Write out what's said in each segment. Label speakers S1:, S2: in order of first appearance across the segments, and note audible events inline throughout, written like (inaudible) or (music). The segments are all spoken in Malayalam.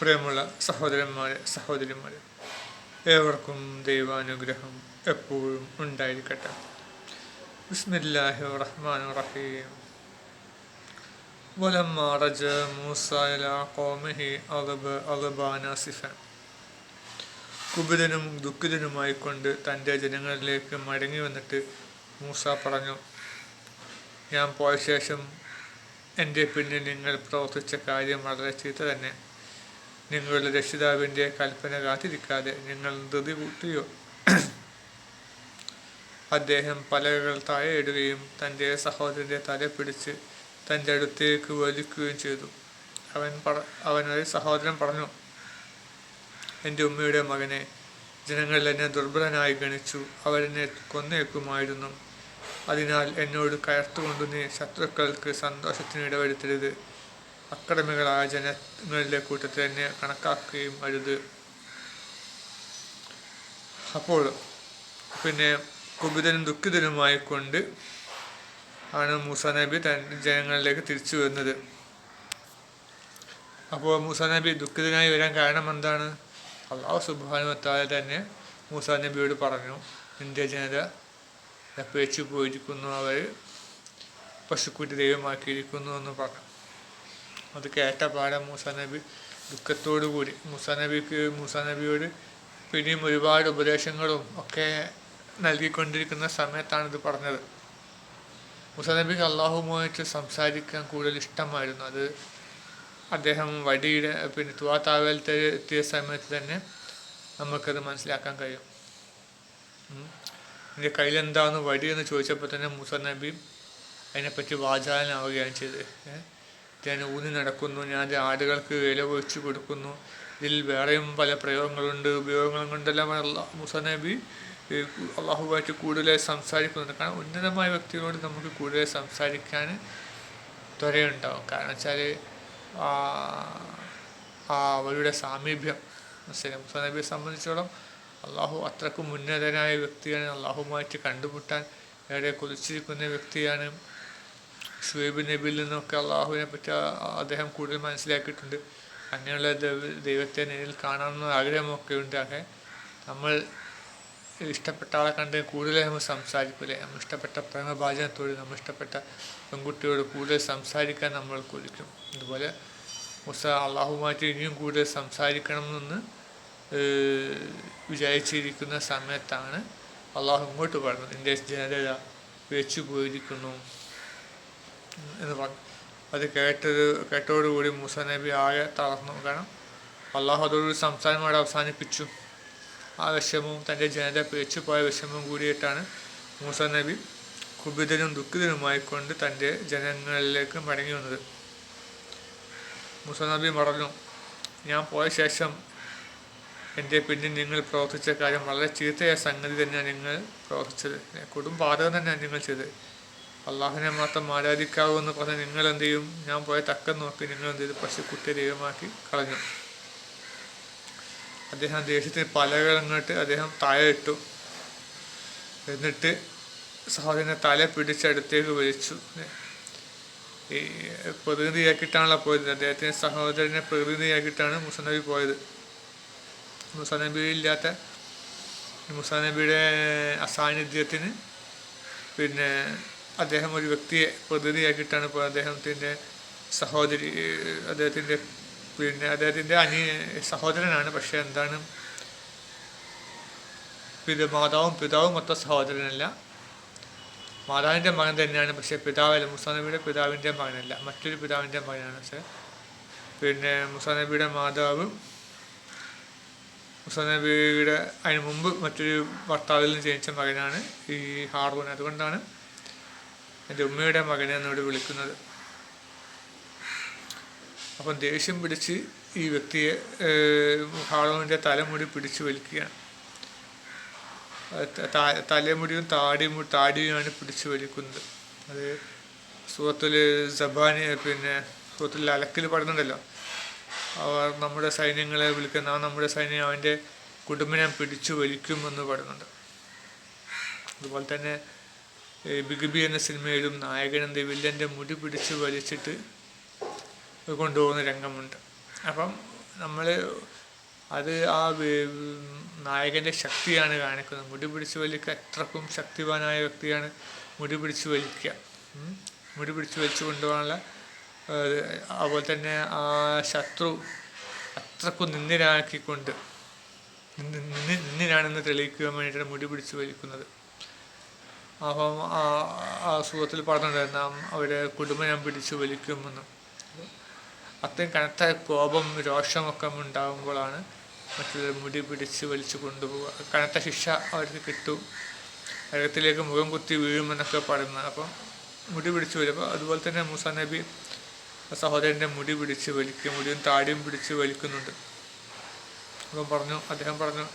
S1: പ്രിയമുള്ള സഹോദരന്മാരെ സഹോദരിമാരെ ഏവർക്കും ദൈവാനുഗ്രഹം എപ്പോഴും ഉണ്ടായിരിക്കട്ടെ ബിസ്മില്ലാഹി റഹ്മാൻ റഹീം ولما رجع موسى إلى قومه أغب أغبان آسفا കുപിതനും ദുഃഖിതനുമായി കൊണ്ട് തൻ്റെ ജനങ്ങളിലേക്ക് മടങ്ങി വന്നിട്ട് മൂസ പറഞ്ഞു ഞാൻ പോയ ശേഷം എൻ്റെ പിന്നിൽ നിങ്ങൾ പ്രവർത്തിച്ച കാര്യം വളരെ ചീത്ത തന്നെ നിങ്ങളുടെ രക്ഷിതാവിന്റെ കൽപ്പന കാത്തിരിക്കാതെ നിങ്ങൾ ധൃതി കൂട്ടിയോ (clears throat) അദ്ദേഹം പലകൾ താഴെയിടുകയും തന്റെ സഹോദരന്റെ തല പിടിച്ച് തന്റെ അടുത്തേക്ക് വലിക്കുകയും ചെയ്തു. അവൻ പറ അവനൊരു സഹോദരൻ പറഞ്ഞു എന്റെ ഉമ്മയുടെ മകനെ ജനങ്ങൾ എന്നെ ദുർബലനായി ഗണിച്ചു. അവരെന്നെ കൊന്നേക്കുമായിരുന്നു. അതിനാൽ എന്നോട് കയർത്തുകൊണ്ട് നീ ശത്രുക്കൾക്ക് സന്തോഷത്തിന് ഇടവരുത്തരുത് അക്രമികളായ ജനങ്ങളിലെ കൂട്ടത്തിൽ തന്നെ കണക്കാക്കുകയും അരുത്. അപ്പോൾ പിന്നെ കുപിതനും ദുഃഖിതനുമായി കൊണ്ട് ആണ് മൂസ നബി തൻ ജനങ്ങളിലേക്ക് തിരിച്ചു വരുന്നത്. അപ്പോൾ മൂസ നബി ദുഃഖിതനായി വരാൻ കാരണം എന്താണ്? അള്ളാഹു സുബാനുവത്തായ തന്നെ മൂസ നബിയോട് പറഞ്ഞു ഇന്ത്യ ജനത പേച്ചു പോയിരിക്കുന്നു. അവർ പശുക്കുട്ടി ദൈവമാക്കിയിരിക്കുന്നു എന്ന് പറഞ്ഞു. അത് കേട്ട പാടെ നബി ദുഃഖത്തോടു കൂടി മൂസ നബിക്ക് മൂസ പിന്നെയും ഒരുപാട് ഉപദേശങ്ങളും ഒക്കെ നൽകിക്കൊണ്ടിരിക്കുന്ന സമയത്താണ് ഇത് പറഞ്ഞത്. മൂസ നബിക്ക് അള്ളാഹുമായിട്ട് സംസാരിക്കാൻ കൂടുതൽ ഇഷ്ടമായിരുന്നു. അത് അദ്ദേഹം വടിയുടെ പിന്നെ തുവാത്താവലത്തെ എത്തിയ സമയത്ത് തന്നെ നമുക്കത് മനസ്സിലാക്കാൻ കഴിയും. എന്റെ കയ്യിലെന്താന്ന് വടി? എന്ന് ചോദിച്ചപ്പോൾ തന്നെ മൂസ അതിനെപ്പറ്റി വാചാലനാവുകയാണ് ചെയ്തത്. ഊന്നി നടക്കുന്നു. ഞാൻ ആടുകൾക്ക് വില ഒഴിച്ചു കൊടുക്കുന്നു. ഇതിൽ വേറെയും പല പ്രയോഗങ്ങളുണ്ട്. ഉപയോഗങ്ങളും കൊണ്ടെല്ലാം മുസ നബി അള്ളാഹുവായിട്ട് കൂടുതലായി സംസാരിക്കുന്നുണ്ട് കാരണം ഉന്നതമായ വ്യക്തികളോട് നമുക്ക് കൂടുതൽ സംസാരിക്കാൻ ത്വരയുണ്ടാവും. കാരണം വെച്ചാൽ അവരുടെ സാമീപ്യം. മുസ്ലിം മുസനബിയെ സംബന്ധിച്ചോളം അള്ളാഹു അത്രക്കും ഉന്നതനായ വ്യക്തിയാണ്. അള്ളാഹുമായിട്ട് കണ്ടുമുട്ടാൻ ഏറെ കൊതിച്ചിരിക്കുന്ന വ്യക്തിയാണ്. ഷുഹൈബ് നബിയിൽ നിന്നൊക്കെ അള്ളാഹുവിനെ പറ്റി അദ്ദേഹം കൂടുതൽ മനസ്സിലാക്കിയിട്ടുണ്ട്. അങ്ങനെയുള്ള ദൈവത്തെ നേരിൽ കാണണമെന്ന ആഗ്രഹമൊക്കെ ഉണ്ട്. അങ്ങനെ നമ്മൾ ഇഷ്ടപ്പെട്ട ആളെ കണ്ട് കൂടുതൽ നമ്മൾ സംസാരിക്കില്ലേ നമ്മൾ ഇഷ്ടപ്പെട്ട പ്രേമഭാചനത്തോട് നമ്മൾ ഇഷ്ടപ്പെട്ട പെൺകുട്ടിയോട് കൂടുതൽ സംസാരിക്കാൻ നമ്മൾ കൊതിക്കും. അതുപോലെ മുസ അള്ളാഹുമായിട്ട് ഇനിയും കൂടുതൽ സംസാരിക്കണമെന്ന് വിചാരിച്ചിരിക്കുന്ന സമയത്താണ് അള്ളാഹു ഇങ്ങോട്ട് പറഞ്ഞത്. എന്റെ ജനത വെച്ചു പോയിരിക്കുന്നു എന്ന് പറഞ്ഞു അത് കേട്ടത് കേട്ടോടുകൂടി മൂസ നബി ആകെ തളർന്നു. കാരണം അള്ളാഹു അതോടൊരു സംസാരം അവിടെ അവസാനിപ്പിച്ചു. ആ വിഷമവും തന്റെ ജനത പേച്ചു പോയ വിഷമവും കൂടിയിട്ടാണ് മൂസ നബി കുപിതനും ദുഃഖിതനുമായിക്കൊണ്ട് തന്റെ ജനങ്ങളിലേക്ക് മടങ്ങി വന്നത്. മൂസ നബി പറഞ്ഞു ഞാൻ പോയ ശേഷം എന്റെ പിന്നിൽ നിങ്ങൾ പ്രവർത്തിച്ച കാര്യം വളരെ ചീത്തയായ സംഗതി തന്നെയാണ് നിങ്ങൾ പ്രവർത്തിച്ചത്. കൊടും പാതകം തന്നെയാണ് നിങ്ങൾ ചെയ്തത്. അള്ളാഹിനെ മാത്രം ആരാധിക്കാവൂ എന്ന് പറഞ്ഞ് നിങ്ങൾ എന്ത് ചെയ്യും ഞാൻ പോയ തക്കം നോക്കി നിങ്ങൾ എന്ത് ചെയ്തു പശുക്കുട്ടിയെ ദൈവമാക്കി കളഞ്ഞു. അദ്ദേഹം ദേഷ്യത്തിന് പലകൾ അങ്ങോട്ട് അദ്ദേഹം താഴെ ഇട്ടു. എന്നിട്ട് സഹോദരനെ തല പിടിച്ചടുത്തേക്ക് വലിച്ചു. ഈ പ്രതിനിധിയാക്കിയിട്ടാണല്ലോ പോയത്. അദ്ദേഹത്തിന്റെ സഹോദരനെ പ്രതിനിധിയാക്കിയിട്ടാണ് മുസനബി പോയത്. മുസനബി ഇല്ലാത്ത മുസനബിയുടെ അസാന്നിധ്യത്തിന് പിന്നെ അദ്ദേഹം ഒരു വ്യക്തിയെ പ്രതിനിധിയാക്കിയിട്ടാണ് ഇപ്പോൾ അദ്ദേഹത്തിന്റെ സഹോദരി അദ്ദേഹത്തിന്റെ പിന്നെ അദ്ദേഹത്തിന്റെ അനി സഹോദരനാണ്. പക്ഷെ എന്താണ്? പിത മാതാവും പിതാവും മൊത്തം സഹോദരനല്ല. മാതാവിന്റെ മകൻ തന്നെയാണ്. പക്ഷെ പിതാവല്ല മുസാനബിയുടെ പിതാവിന്റെ മകനല്ല. മറ്റൊരു പിതാവിന്റെ മകനാണ് സർ പിന്നെ മുസാനബിയുടെ മാതാവ് മുസാനബിയുടെ അതിന് മുമ്പ് മറ്റൊരു ഭർത്താവിൽ നിന്ന് ജനിച്ച മകനാണ് ഈ ഹാർവൂൺ അതുകൊണ്ടാണ് എന്റെ ഉമ്മയുടെ മകനെ എന്നോട് വിളിക്കുന്നത്. അപ്പം ദേഷ്യം പിടിച്ച് ഈ വ്യക്തിയെ ഹാളോവിന്റെ തലമുടി പിടിച്ച് വലിക്കുകയാണ്. തലമുടിയും താടിയും താടിയുമാണ് പിടിച്ച് വലിക്കുന്നത്. അത് സുഹൃത്തിൽ സബാനി പിന്നെ സുഹൃത്തിൽ അലക്കിൽ പറയുന്നുണ്ടല്ലോ. അവർ നമ്മുടെ സൈന്യങ്ങളെ വിളിക്കുന്ന ആ നമ്മുടെ സൈന്യം അവന്റെ കുടുംബനെ പിടിച്ചു വലിക്കുമെന്ന് പറയുന്നുണ്ട്. അതുപോലെ തന്നെ ബിഗ് ബി എന്ന സിനിമയിലും നായകൻ എന്ത് വില്ലന്റെ മുടി പിടിച്ച് വലിച്ചിട്ട് കൊണ്ടുപോകുന്ന രംഗമുണ്ട്. അപ്പം നമ്മൾ അത് ആ നായകന്റെ ശക്തിയാണ് കാണിക്കുന്നത്. മുടി പിടിച്ച് വലിക്കുക അത്രക്കും ശക്തിവാനായ വ്യക്തിയാണ് മുടി പിടിച്ച് വലിക്കുക. മുടി പിടിച്ച് വലിച്ചു കൊണ്ടുപോകാനുള്ള അതുപോലെ തന്നെ ആ ശത്രു അത്രക്കും നിന്നിനാക്കിക്കൊണ്ട് നിന്നിനാണെന്ന് തെളിയിക്കുവാൻ വേണ്ടിയിട്ടാണ് മുടി പിടിച്ച് വലിക്കുന്നത്. അപ്പം ആ സുഖത്തിൽ പറഞ്ഞിട്ടുണ്ടായിരുന്നു അവരെ കുടുംബം ഞാൻ പിടിച്ചു വലിക്കുമെന്ന്. അത്രയും കനത്ത കോപം രോഷമൊക്കെ ഉണ്ടാകുമ്പോഴാണ് മറ്റുള്ളവർ മുടി പിടിച്ച് വലിച്ചു കൊണ്ടുപോവുക. കനത്ത ശിക്ഷ അവർക്ക് കിട്ടും. നരകത്തിലേക്ക് മുഖം കുത്തി വീഴുമെന്നൊക്കെ പറയുന്നത്. അപ്പം മുടി പിടിച്ച് വരും അതുപോലെ തന്നെ മൂസ നബി സഹോദരന്റെ മുടി പിടിച്ച് വലിക്കും. മുടിയും താടിയും പിടിച്ച് വലിക്കുന്നുണ്ട്. അപ്പം പറഞ്ഞു അദ്ദേഹം പറഞ്ഞു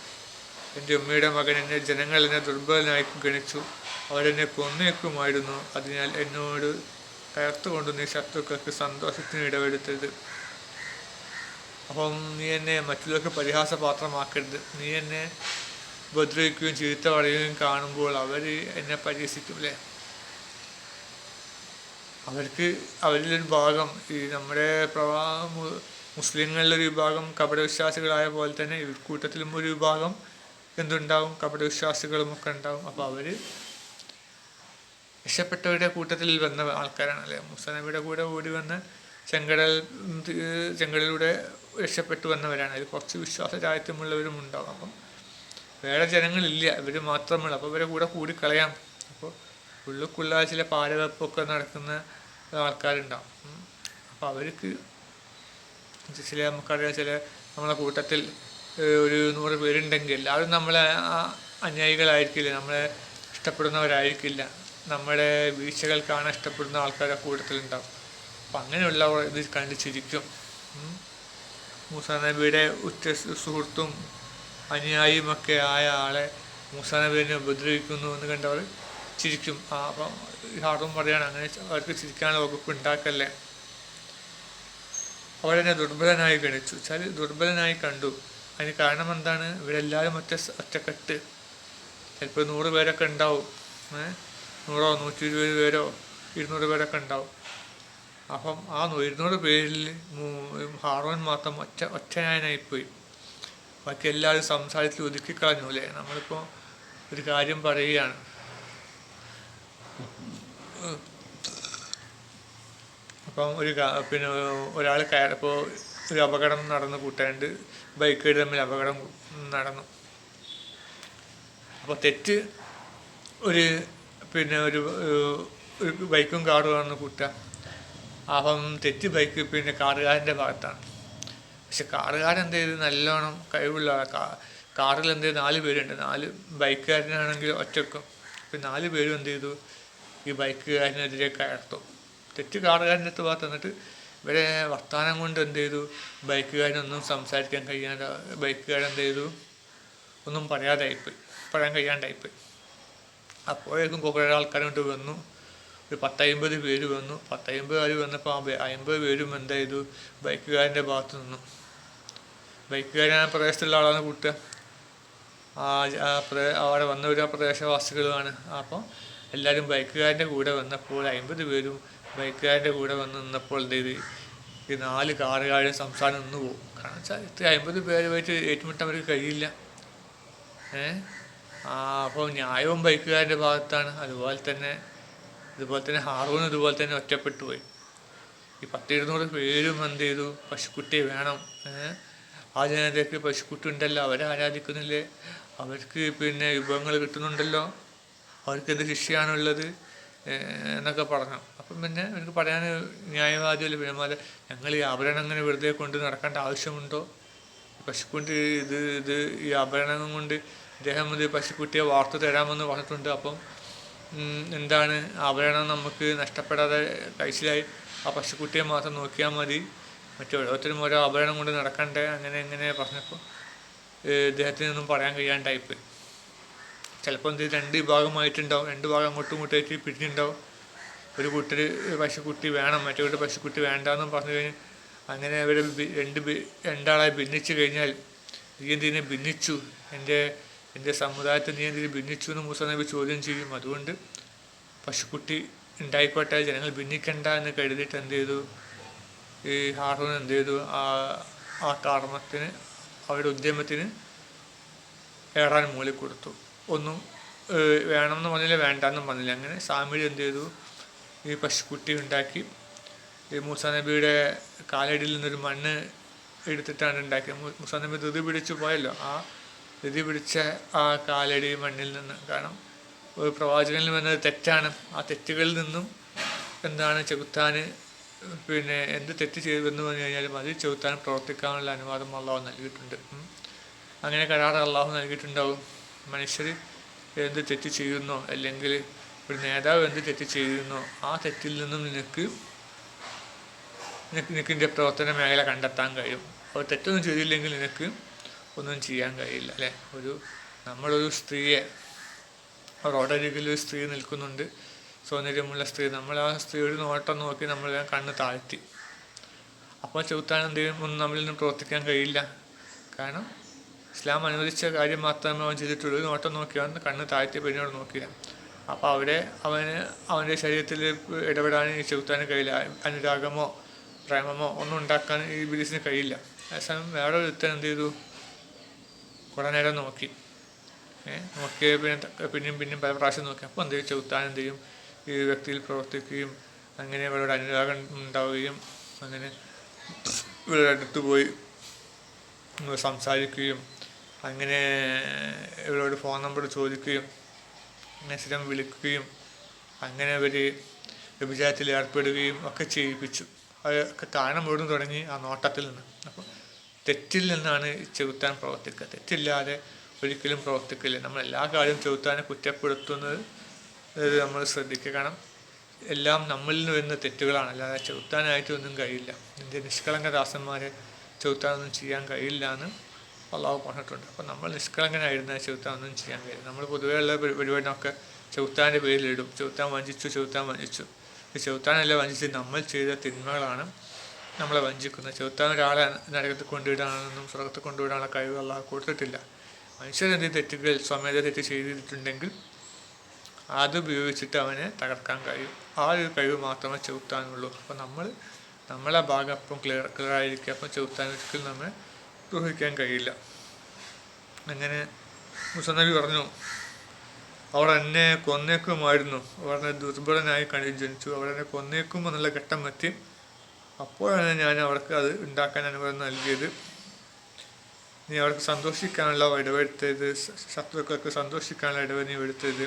S1: എന്റെ ഉമ്മയുടെ മകൻ എന്നെ ജനങ്ങൾ എന്നെ ദുർബലനായി ഗണിച്ചു. അവരെന്നെ കൊന്നേക്കുമായിരുന്നു. അതിനാൽ എന്നോട് കയർത്തുകൊണ്ട് നീ ശത്രുക്കൾക്ക് സന്തോഷത്തിന് ഇടവരുത്തരുത്. അപ്പം നീ എന്നെ മറ്റുള്ളവർക്ക് പരിഹാസപാത്രമാക്കരുത്. നീ എന്നെ ഉപദ്രവിക്കുകയും ചീത്ത പറയുകയും കാണുമ്പോൾ അവർ എന്നെ പരിഹസിക്കും അല്ലേ? അവർക്ക് അവരിലൊരു ഭാഗം ഈ നമ്മുടെ പ്രവാ മുസ്ലിങ്ങളിലൊരു വിഭാഗം കപടവിശ്വാസികളായ പോലെ തന്നെ കൂട്ടത്തിലും ഒരു വിഭാഗം എന്തുണ്ടാവും? കപടവിശ്വാസികളും ഒക്കെ ഉണ്ടാവും. അപ്പോൾ അവർ രക്ഷപ്പെട്ടവരുടെ കൂട്ടത്തിൽ വന്ന ആൾക്കാരാണ് അല്ലേ നബിയുടെ കൂടെ ഓടി വന്ന് ചെങ്കടൽ ചെങ്കടലിലൂടെ രക്ഷപ്പെട്ടു വന്നവരാണ്. അതിൽ കുറച്ച് വിശ്വാസ ചായത്വമുള്ളവരും ഉണ്ടാകും അപ്പം വേറെ ജനങ്ങളില്ല. ഇവർ മാത്രമുള്ള അപ്പോൾ ഇവരെ കൂടെ കൂടിക്കളയാം. കളയാം അപ്പോൾ ഉള്ളിക്കുള്ള ചില പാരവെപ്പൊക്കെ നടക്കുന്ന ആൾക്കാരുണ്ടാവും. അപ്പോൾ അവർക്ക് ചില നമുക്കറിയാം ചില നമ്മളെ കൂട്ടത്തിൽ ഒരു നൂറ് പേരുണ്ടെങ്കിൽ എല്ലാവരും നമ്മളെ അന്യായികളായിരിക്കില്ല. നമ്മളെ ഇഷ്ടപ്പെടുന്നവരായിരിക്കില്ല. നമ്മുടെ വീഴ്ചകൾ കാണാൻ ഇഷ്ടപ്പെടുന്ന ആൾക്കാരുടെ കൂട്ടത്തിലുണ്ടാവും. അപ്പം അങ്ങനെയുള്ള ഇത് കണ്ട് ചിരിക്കും. മൂസാ നബിയുടെ ഉറ്റ സുഹൃത്തും അനുയായിയുമൊക്കെ ആയ ആളെ മൂസാ നബിനെ ഉപദ്രവിക്കുന്നു എന്ന് കണ്ടവർ ചിരിക്കും. ആ അപ്പം ഹാറും പറയാണ് അങ്ങനെ അവർക്ക് ചിരിക്കാനുള്ള വകുപ്പ് ഉണ്ടാക്കല്ലേ? അവരെന്നെ ദുർബലനായി ഗണിച്ചു. വെച്ചാൽ ദുർബലനായി കണ്ടു. അതിന് കാരണം എന്താണ്? ഇവരെല്ലാവരും ഒറ്റ ഒറ്റക്കെട്ട്. ചിലപ്പോൾ നൂറ് പേരൊക്കെ ഉണ്ടാവും. നൂറോ നൂറ്റി ഇരുപത് പേരോ ഇരുന്നൂറ് പേരൊക്കെ ഉണ്ടാവും. അപ്പം ആ ഇരുന്നൂറ് പേരിൽ ഹാറോൻ മാത്രം ഒറ്റ ഒറ്റയാനായിപ്പോയി ബാക്കി എല്ലാവരും സംസാരത്തിൽ ഒതുക്കി കളഞ്ഞു നമ്മളിപ്പോൾ ഒരു കാര്യം പറയുകയാണ്. അപ്പം ഒരു പിന്നെ ഒരാൾ കയറപ്പോൾ ഒരു അപകടം നടന്നു കൂട്ടാണ്ട് ബൈക്ക് തമ്മിൽ അപകടം നടന്നു. അപ്പോൾ തെറ്റ് ഒരു പിന്നെ ഒരു ബൈക്കും കാറുമാണ് കുറ്റ അപ്പം തെറ്റി ബൈക്ക് പിന്നെ കാറുകാരന്റെ ഭാഗത്താണ്. പക്ഷെ കാറുകാരൻ എന്ത് ചെയ്ത് നല്ലോണം കഴിവുള്ള കാറിൽ എന്ത് ചെയ്ത് നാല് പേരുണ്ട്. നാല് ബൈക്കുകാരനാണെങ്കിൽ ഒറ്റക്കും. ഇപ്പം നാല് പേരും എന്ത് ചെയ്തു ഈ ബൈക്കുകാരനെതിരെ കയർത്തും. തെറ്റ് കാറുകാരന്റെ അടുത്ത് ഭാഗത്ത് എന്നിട്ട് ഇവരെ വർത്തമാനം കൊണ്ട് എന്ത് ചെയ്തു ബൈക്കുകാരനൊന്നും സംസാരിക്കാൻ കഴിയാതെ ബൈക്കുകാരൻ എന്ത് ചെയ്തു ഒന്നും പറയാതായിപ്പോയി. പറയാൻ കഴിയാണ്ടായിപ്പോയി. അപ്പോഴേക്കും കുറേ ആൾക്കാരോട്ട് വന്നു. ഒരു പത്തമ്പത് പേര് വന്നു. പത്തമ്പത് പേര് വന്നപ്പോൾ അമ്പത് പേരും എന്താ ചെയ്തു? ബൈക്കുകാരന്റെ ഭാഗത്ത് നിന്നു. ബൈക്കുകാരൻ ആ പ്രദേശത്തുള്ള ആളാണ് കൂട്ടുക. ആ അവിടെ വന്നവർ ആ പ്രദേശവാസികളുമാണ്. അപ്പോൾ എല്ലാവരും ബൈക്കുകാരന്റെ കൂടെ വന്നപ്പോൾ അമ്പത് പേരും ബൈക്കുകാരന്റെ കൂടെ വന്ന് നിന്നപ്പോൾ എന്ത് ഈ നാല് കാറുകാരുടെ സംസാരം നിന്ന് പോകും കാരണം വെച്ചാൽ ഇത്ര അമ്പത് പേരുമായിട്ട് ഏറ്റുമുട്ടാൻ അവർക്ക് കഴിയില്ല. ഏഹ് അപ്പോൾ ന്യായവും ബൈക്കുകാരുടെ ഭാഗത്താണ്. അതുപോലെ തന്നെ ഇതുപോലെ തന്നെ ഹാറൂൺ ഇതുപോലെ തന്നെ ഒറ്റപ്പെട്ടു പോയി. ഈ പത്തിരുന്നൂറ് പേരും എന്ത് ചെയ്തു? പശുക്കുട്ടി വേണം. ആ ജനതയ്ക്ക് പശുക്കുട്ടി ഉണ്ടല്ലോ അവരെ ആരാധിക്കുന്നില്ലേ? അവർക്ക് പിന്നെ വിഭവങ്ങൾ കിട്ടുന്നുണ്ടല്ലോ. അവർക്ക് എന്ത് ശിക്ഷയാണുള്ളത് എന്നൊക്കെ പറഞ്ഞു. അപ്പം പിന്നെ എനിക്ക് പറയാൻ ന്യായവാദിയല്ല പിന്നെ ഞങ്ങൾ ഈ ആഭരണം അങ്ങനെ വെറുതെ കൊണ്ട് നടക്കേണ്ട ആവശ്യമുണ്ടോ? പശുക്കുട്ടി ഇത് ഇത് ഈ ആഭരണം കൊണ്ട് ഇദ്ദേഹം ഒരു പശുക്കുട്ടിയെ വാർത്തു തരാമെന്ന് പറഞ്ഞിട്ടുണ്ട്. അപ്പം എന്താണ്? ആഭരണം നമുക്ക് നഷ്ടപ്പെടാതെ കഴിച്ചിലായി ആ പശുക്കുട്ടിയെ മാത്രം നോക്കിയാൽ മതി. മറ്റോരോരുത്തരും ഓരോ ആഭരണം കൊണ്ട് നടക്കണ്ടേ? അങ്ങനെ എങ്ങനെ പറഞ്ഞപ്പോൾ ഇദ്ദേഹത്തിനൊന്നും പറയാൻ കഴിയാണ്ടായിപ്പോയി ചിലപ്പോൾ എന്ത് രണ്ട് വിഭാഗമായിട്ടുണ്ടാവും. രണ്ട് ഭാഗം അങ്ങോട്ടും ഇങ്ങോട്ടായിട്ട് പിരിഞ്ഞിട്ടുണ്ടാവും. ഒരു കൂട്ടർ പശുക്കുട്ടി വേണം മറ്റേ കൂട്ടർ പശുക്കുട്ടി വേണ്ടെന്നും പറഞ്ഞു കഴിഞ്ഞാൽ അങ്ങനെ അവർ രണ്ട് രണ്ടാളായി ഭിന്നിച്ചു കഴിഞ്ഞാൽ നീ എന്തിനെ ഭിന്നിച്ചു? എന്റെ എന്റെ സമുദായത്തെ നീ എന്തിന് ഭിന്നിച്ചു എന്ന് മൂസ നബി ചോദ്യം ചെയ്യും. അതുകൊണ്ട് പശുക്കുട്ടി ഉണ്ടായിക്കോട്ടെ ജനങ്ങൾ ഭിന്നിക്കണ്ട എന്ന് കരുതിയിട്ട് എന്ത് ചെയ്തു? ഈ ഹാറൂൺ എന്ത് ചെയ്തു? ആ ആ കർമ്മത്തിന് അവരുടെ ഉദ്യമത്തിന് ഏറാൻ മൂലി കൊടുത്തു. ഒന്നും വേണമെന്ന് പറഞ്ഞില്ല വേണ്ടെന്നും പറഞ്ഞില്ല. അങ്ങനെ സാമിഴി എന്ത് ചെയ്തു? ഈ പശുക്കുട്ടി ഉണ്ടാക്കി. ഈ മൂസ നബിയുടെ കാലടിയിൽ നിന്നൊരു മണ്ണ് എടുത്തിട്ടാണ് ഉണ്ടാക്കിയത്. മൂ- മൂസാ നബി ധൃതി പിടിച്ചു പോയല്ലോ. ആ ധൃതി പിടിച്ച ആ കാലടി മണ്ണിൽ നിന്ന്. കാരണം ഒരു പ്രവാചകനിൽ വന്നത് തെറ്റാണ്. ആ തെറ്റുകളിൽ നിന്നും എന്താണ് ചെകുത്താൻ പിന്നെ എന്ത് തെറ്റ് ചെയ്തെന്ന് പറഞ്ഞു കഴിഞ്ഞാലും അതിൽ ചെകുത്താൻ പ്രവർത്തിക്കാനുള്ള അനുവാദം അള്ളാഹു നൽകിയിട്ടുണ്ട്. അങ്ങനെ കരാർ അള്ളാഹു നൽകിയിട്ടുണ്ടാവും. മനുഷ്യർ എന്ത് തെറ്റ് ചെയ്യുന്നോ അല്ലെങ്കിൽ ഒരു നേതാവ് എന്ത് തെറ്റ് ചെയ്യുന്നോ ആ തെറ്റിൽ നിന്നും നിനക്ക് നിനക്ക് നിനക്ക് നിന്റെ പ്രവർത്തന മേഖല കണ്ടെത്താൻ കഴിയും. അപ്പോൾ തെറ്റൊന്നും ചെയ്തില്ലെങ്കിൽ നിനക്ക് ഒന്നും ചെയ്യാൻ കഴിയില്ല അല്ലേ? ഒരു നമ്മളൊരു സ്ത്രീയെ റോഡരികിൽ ഒരു സ്ത്രീ നിൽക്കുന്നുണ്ട്. സൗന്ദര്യമുള്ള സ്ത്രീ. നമ്മൾ ആ സ്ത്രീയുടെ നോട്ടം നോക്കി നമ്മൾ കണ്ണ് താഴ്ത്തി. അപ്പോൾ ചെറുത്താൻ എന്തെങ്കിലും ഒന്നും നമ്മളിൽ നിന്ന് പ്രവർത്തിക്കാൻ കഴിയില്ല. കാരണം ഇസ്ലാം അനുവദിച്ച കാര്യം മാത്രമേ അവൻ ചെയ്തിട്ടുള്ളൂ. ഒരു നോട്ടം നോക്കിയാൽ കണ്ണ് താഴ്ത്തി പെണ്ണിനോട് നോക്കില്ല അപ്പോൾ അവിടെ അവന് അവന്റെ ശരീരത്തിൽ ഇടപെടാൻ ഈ ചെറുത്താന് കഴിയില്ല. അനുരാഗമോ പ്രേമമോ ഒന്നും ഉണ്ടാക്കാൻ ഈ ബിലീസിന് കഴിയില്ല. അതേസമയം വേറെ ഒരുത്തൻ എന്ത് ചെയ്തു? കുറേ നേരം നോക്കി നോക്കി പിന്നെ പിന്നെയും പിന്നെയും പല പ്രാവശ്യം നോക്കി. അപ്പോൾ എന്ത് ചെയ്യും? ചെറുത്താൻ എന്ത് ചെയ്യും? ഈ വ്യക്തിയിൽ പ്രവർത്തിക്കുകയും അങ്ങനെ ഇവരോട് അനുരാഗം ഉണ്ടാവുകയും അങ്ങനെ ഇവരുടെ അടുത്ത് പോയി സംസാരിക്കുകയും അങ്ങനെ ഇവരോട് ഫോൺ നമ്പർ ചോദിക്കുകയും അങ്ങനെ സ്ഥിരം വിളിക്കുകയും അങ്ങനെ അവർ വ്യഭിചാരത്തിൽ ഏർപ്പെടുകയും ഒക്കെ ചെയ്യിപ്പിച്ചു. അതൊക്കെ കാരണം മുഴുവൻ തുടങ്ങി ആ നോട്ടത്തിൽ നിന്ന്. അപ്പോൾ തെറ്റിൽ നിന്നാണ് ചെകുത്താൻ പ്രവർത്തിക്കുക. തെറ്റില്ലാതെ ഒരിക്കലും പ്രവർത്തിക്കില്ല. നമ്മൾ എല്ലാ കാര്യവും ചെകുത്താനെ കുറ്റപ്പെടുത്തുന്നത് നമ്മൾ ശ്രദ്ധിക്കുക. കാരണം എല്ലാം നമ്മളിൽ നിന്ന് വരുന്ന തെറ്റുകളാണ്. അല്ലാതെ ചെകുത്താനായിട്ട് ഒന്നും കഴിയില്ല. നിന്റെ നിഷ്കളങ്ക ദാസന്മാരെ ചെകുത്താനൊന്നും ചെയ്യാൻ കഴിയില്ല എന്ന് അള്ളാഹു പറഞ്ഞിട്ടുണ്ട്. അപ്പോൾ നമ്മൾ നിഷ്കളങ്കനായിരുന്ന ചെകുത്താനൊന്നും ചെയ്യാൻ കഴിയില്ല. നമ്മൾ പൊതുവേ ഉള്ള പരി- പരിപാടിനൊക്കെ ചെകുത്താന്റെ പേരിലിടും. ചെകുത്താൻ വഞ്ചിച്ചു ചെകുത്താൻ വഞ്ചിച്ചു. ചെകുത്താനല്ല വഞ്ചിച്ച് നമ്മൾ ചെയ്ത തിന്മകളാണ്. നമ്മളെ വഞ്ചിക്കുന്നത് ചെറുത്താൻ ഒരാളെ നരകത്തിൽ കൊണ്ടുവിടാനൊന്നും സ്വർഗത്തിൽ കൊണ്ടുവിടാനുള്ള കഴിവ് അള്ളാഹ് കൊടുത്തിട്ടില്ല. മനുഷ്യരെന്ത് തെറ്റുകൾ സ്വമേധ തെറ്റ് ചെയ്തിട്ടുണ്ടെങ്കിൽ അത് ഉപയോഗിച്ചിട്ട് അവനെ തകർക്കാൻ കഴിയും. ആ ഒരു കഴിവ് മാത്രമേ ചെറുത്താനുള്ളൂ. അപ്പോൾ നമ്മൾ നമ്മളെ ഭാഗം അപ്പം ക്ലിയർ ക്ലിയർ ആയിരിക്കുക അപ്പം ചെറുത്താൻ ഒരിക്കലും നമ്മെ ദ്രോഹിക്കാൻ കഴിയില്ല. അങ്ങനെ മുസന്നബി പറഞ്ഞു അവർ എന്നെ കൊന്നേക്കുമായിരുന്നു. അവർ എന്നെ ദുർബലനായി കണ്ടു ജനിച്ചു. അവർ എന്നെ കൊന്നേക്കും എന്നുള്ള ഘട്ടം എത്തി. അപ്പോഴാണ് ഞാൻ അവർക്ക് അത് ഉണ്ടാക്കാൻ അനുവാദം നൽകിയത്. നീ അവർക്ക് സന്തോഷിക്കാനുള്ള ഇടവെടുത്തത് ശത്രുക്കൾക്ക് സന്തോഷിക്കാനുള്ള ഇടവ് നീ എടുത്തത്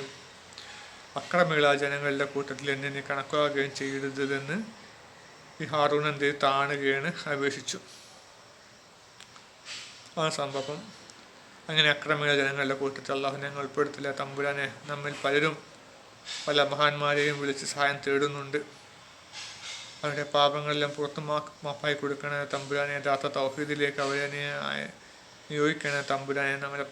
S1: അക്രമികളാ ജനങ്ങളുടെ കൂട്ടത്തിൽ എന്നെ നീ കണക്കാക്കുകയും ചെയ്യരുതെന്ന് ഈ ഹാറൂൺ എന്ത് താണുകയാണ് അപേക്ഷിച്ചു. ആ സംഭവം അങ്ങനെ അക്രമിക ജനങ്ങളുടെ കൂട്ടത്തിൽ അള്ളാഹു ഞങ്ങൾ ഉൾപ്പെടുത്തില്ല. തമ്പുരാനെ നമ്മിൽ പലരും പല മഹാന്മാരെയും വിളിച്ച് സഹായം തേടുന്നുണ്ട്. അവരുടെ പാപങ്ങളെല്ലാം പുറത്തു മാപ്പായി കൊടുക്കണേ. തമ്പുരാനെ യഥാർത്ഥ തൗഹീദിലേക്ക് അവരെ നിയോഗിക്കണേ. തമ്പുരാനെ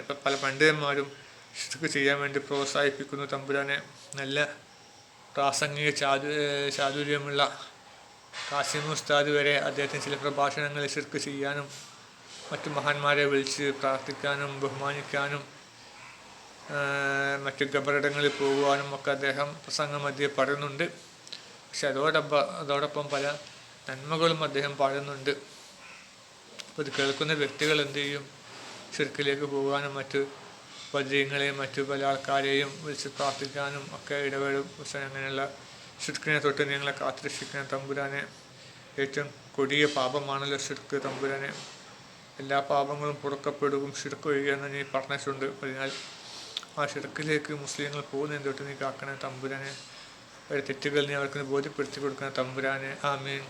S1: പ- പല പണ്ഡിതന്മാരും ഇഷ്ടക്ക് ചെയ്യാൻ വേണ്ടി പ്രോത്സാഹിപ്പിക്കുന്നു. തമ്പുരാനെ നല്ല പ്രാസംഗിക ചാതു ചാതുര്യമുള്ള കാസിം ഉസ്താദ് വരെ അദ്ദേഹത്തിന് ചില പ്രഭാഷണങ്ങൾ ഇഷ്ടക്ക് ചെയ്യാനും മറ്റു മഹാന്മാരെ വിളിച്ച് പ്രാർത്ഥിക്കാനും ബഹുമാനിക്കാനും മറ്റു ഖബറിടങ്ങളിൽ പോകുവാനും ഒക്കെ അദ്ദേഹം പ്രസംഗം മധ്യേ പറയുന്നുണ്ട് പക്ഷെ അതോടൊപ്പം അതോടൊപ്പം പല നന്മകളും അദ്ദേഹം പാടുന്നുണ്ട്. അപ്പോൾ ഇത് കേൾക്കുന്ന വ്യക്തികൾ എന്ത് ചെയ്യും? ഷിർക്കിലേക്ക് പോകാനും മറ്റു വജ്രങ്ങളെയും മറ്റു പല ആൾക്കാരെയും വിളിച്ച് പ്രാർത്ഥിക്കാനും ഒക്കെ ഇടപെടും പക്ഷേ അങ്ങനെയുള്ള ശുക്രിനെ തൊട്ട് നിങ്ങളെ കാത്തിരക്ഷിക്കാൻ തമ്പുരാനെ ഏറ്റവും കൊടിയ പാപമാണല്ലോ ഷിർക്ക് തമ്പുരാനെ. എല്ലാ പാപങ്ങളും പുറക്കപ്പെടുകയും ഷിർക്ക് ഒഴുകിയെന്ന് നീ പറഞ്ഞിട്ടുണ്ട്. അതിനാൽ ആ ഷിർക്കിലേക്ക് മുസ്ലിങ്ങൾ പോകുന്നതിന് തൊട്ട് നീ കാക്കണേ തമ്പുരാനെ. അവരുടെ തെറ്റുകൾ നീ അവർക്ക് ബോധ്യപ്പെടുത്തി കൊടുക്കുന്ന തമ്പുരാനെ ആമീൻ.